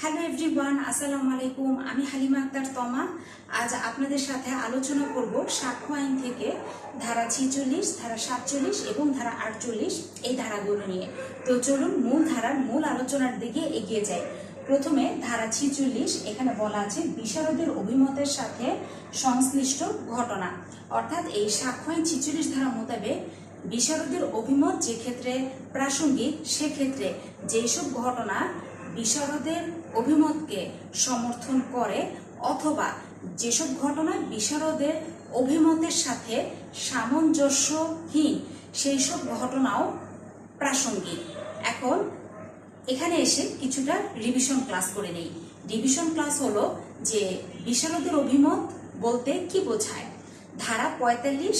Hello everyone আসসালামু আলাইকুম। আমি হালিমা আক্তার তমা। আজ আপনাদের সাথে আলোচনা করব সাক্ষ্য আইন থেকে ধারা ছিচল্লিশ, ধারা সাতচল্লিশ এবং ধারা আটচল্লিশ এই ধারাগুলো নিয়ে। তো চলুন মূল ধারার মূল আলোচনার দিকে এগিয়ে যাই। প্রথমে ধারা ছিচল্লিশ, এখানে বলা আছে বিশারদের অভিমতের সাথে সংশ্লিষ্ট ঘটনা। অর্থাৎ এই সাক্ষ্য আইন ছিচল্লিশ ধারা মোতাবেক বিশারদের অভিমত যে ক্ষেত্রে প্রাসঙ্গিক, সেক্ষেত্রে যেসব ঘটনা বিশারদের অভিমতকে সমর্থন করে অথবা যেসব ঘটনা বিশারদের অভিমতের সাথে সামঞ্জস্যহীন সেই সব ঘটনাও প্রাসঙ্গিক। এখন এখানে এসে কিছুটা রিভিশন ক্লাস করে নেই। রিভিশন ক্লাস হলো যে বিশারদের অভিমত বলতে কি বোঝায়? ধারা পঁয়তাল্লিশ